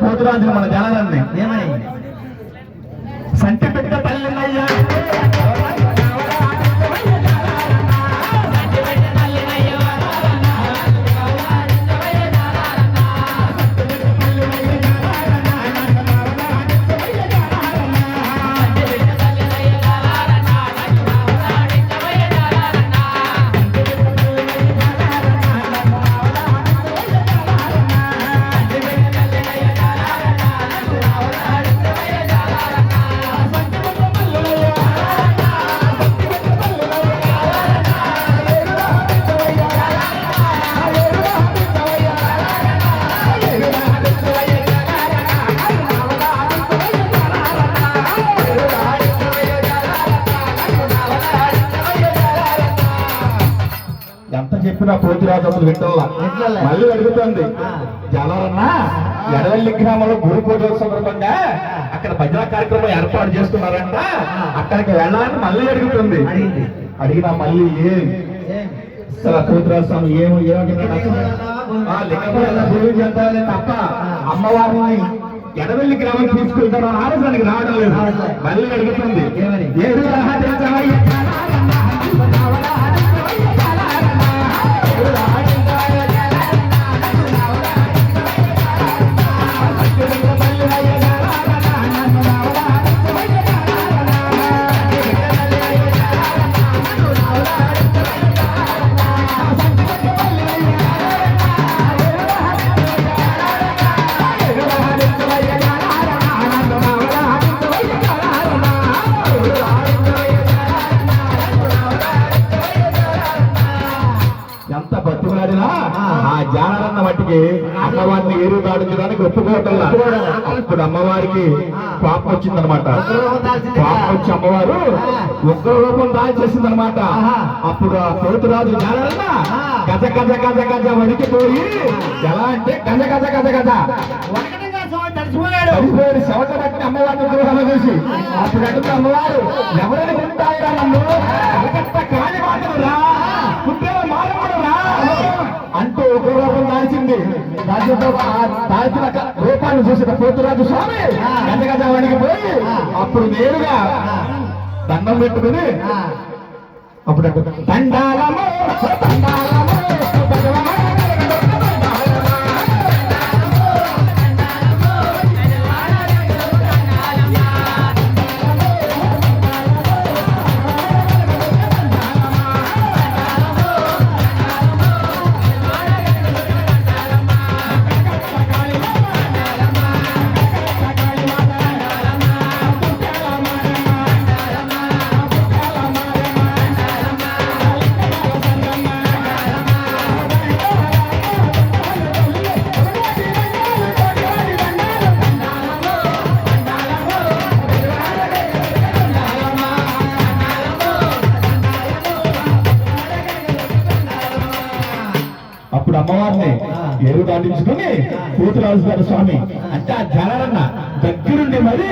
అడుగుతుంది మన జనాలన్నీ ఏమని? సంటి పెట్ట తల్లినయ్యా ఎంత చెప్పినా పోతురాజు అసలు వింటల్లా. మళ్ళీ అడుగుతుంది. జలరన్న ఎడవల్లి గ్రామంలో గురు పూజ సందర్భంగా అక్కడ భజన కార్యక్రమం ఏర్పాటు చేస్తున్నారంట అక్కడికి వెళ్ళాలని మళ్ళీ అడుగుతుంది. అడిగినా మళ్ళీ ఏం? అసలు పోతురాజు స్వామి ఏమో చెందాలి తప్ప అమ్మవారిని ఎడవెల్లి గ్రామం తీసుకెళ్తాను ఆలోచనకి రావడం లేదు. మళ్ళీ అడుగుతుంది ఏమని? ఆ జానరన్న మట్టికి అమ్మవారిని ఏరు దాడించడానికి ఒప్పుకోవటంలా? ఇప్పుడు అమ్మవారికి పాపం వచ్చిందనమాట ఉగ్రరూపం. పాపం వచ్చి అమ్మవారు ఉగ్ర రూపం దాల్చేసిందనమాట ఆహా. అప్పుడు ఆ పోతురాజు జానరన్న. గజ గజ గజ గజ వణికిపోయి ఎలా అంటే గజ గజ గజ గజ. పట్టిన అమ్మవారిని చూసి అప్పుడు అడుగుతున్న అమ్మవారు ఎవరిని ఉంటాయిరా నన్ను? కలకత్త కాని మాటలురా పుట్టిన మానవుడురా అంటూ ఒక రూపం దాల్చింది ఆ రూపాన్ని చూసిన పోతురాజు స్వామి గజ గజ వణికిపోయి అప్పుడు నేరుగా దండం పెట్టుకుని. అప్పుడు దండాలము అప్పుడు అమ్మవారిని ఎరువు దాటించుకుని కూతురాజు గారు స్వామి అంటే ఆ జనరన్న దగ్గరుండి మరి